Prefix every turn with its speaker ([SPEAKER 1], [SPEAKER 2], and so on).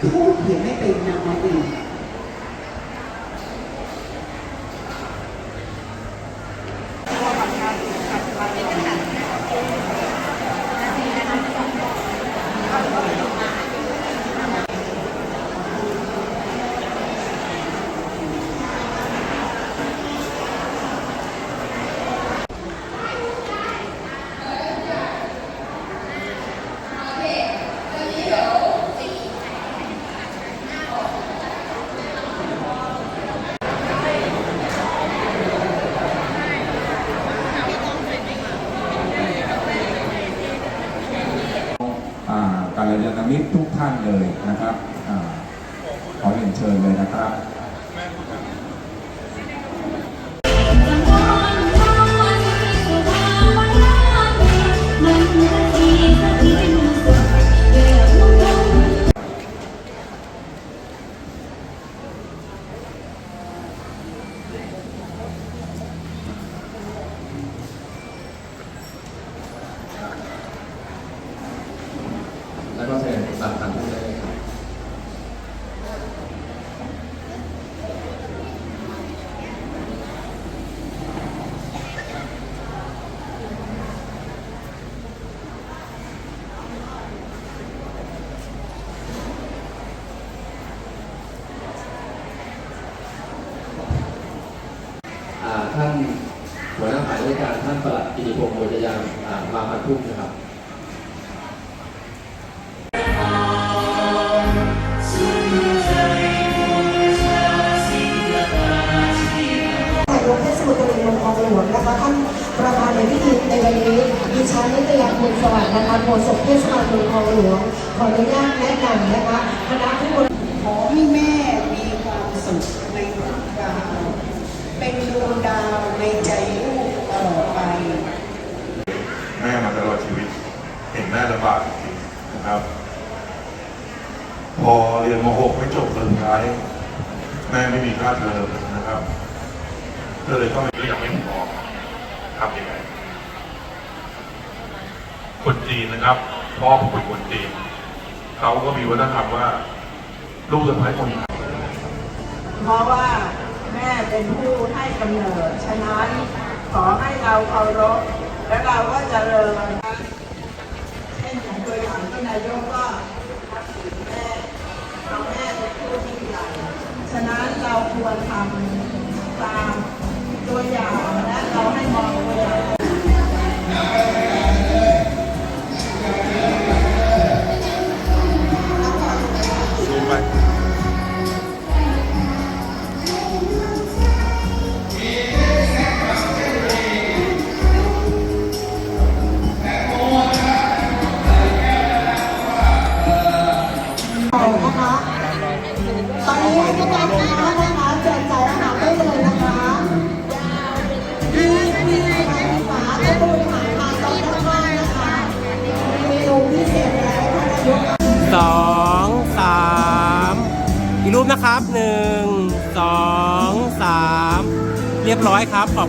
[SPEAKER 1] พูดเขียนไม่เป็นนามาเอง
[SPEAKER 2] อ่า การยานมิตรทุกท่านเลยนะครับอขอเรียนเชิญเลยนะครับ
[SPEAKER 3] ท่านหัวหน้าฝ่ายราชการท่านประหลัดกิติพงศ์โมจยามมาพันทุ่มนะครับ
[SPEAKER 4] นายกเทศมนตรีเมืองคลองหลวงนะคะท่านประธานในพิธีในวันนี้ดิฉันนิตยาคุณสวัสดิ์นะคะโฆษกเทศบาลเมืองคลองหลวงขออนุญาตแนะนำนะคะคณะผู้บริ
[SPEAKER 1] ขอให้แม่มีความสุขในทุกดาวเป็นดวงดาวในใจลูกตลอดไป
[SPEAKER 5] แม่มาตลอดชีวิต เห็นแม่ลำบากจริงๆนะครับ พอเรียนม .6 ไม่จบเทอมท้ายแม่ไม่มีค่าเทอมนะครับก็เลยต้องก็ยังไม่พอทำยังไงคนจีนนะครับพ่อผมเป็นคนจีนเขาก็มีวัฒนธรรมว่า ลูกสะใภ้คนไทย
[SPEAKER 6] เพราะว่าแม่เป็นผู้ให้กำเนิด ฉะนั้นขอให้เราเคารพและเราก็เจริญ ตามตัวอย่างและเราให้มองตัวอย่าง
[SPEAKER 5] ซูมไป
[SPEAKER 4] นะคะตอนนี้ให้ทุกท่านนะคะ
[SPEAKER 7] นะครับหนึ่งสองสามเรียบร้อยครับขอบ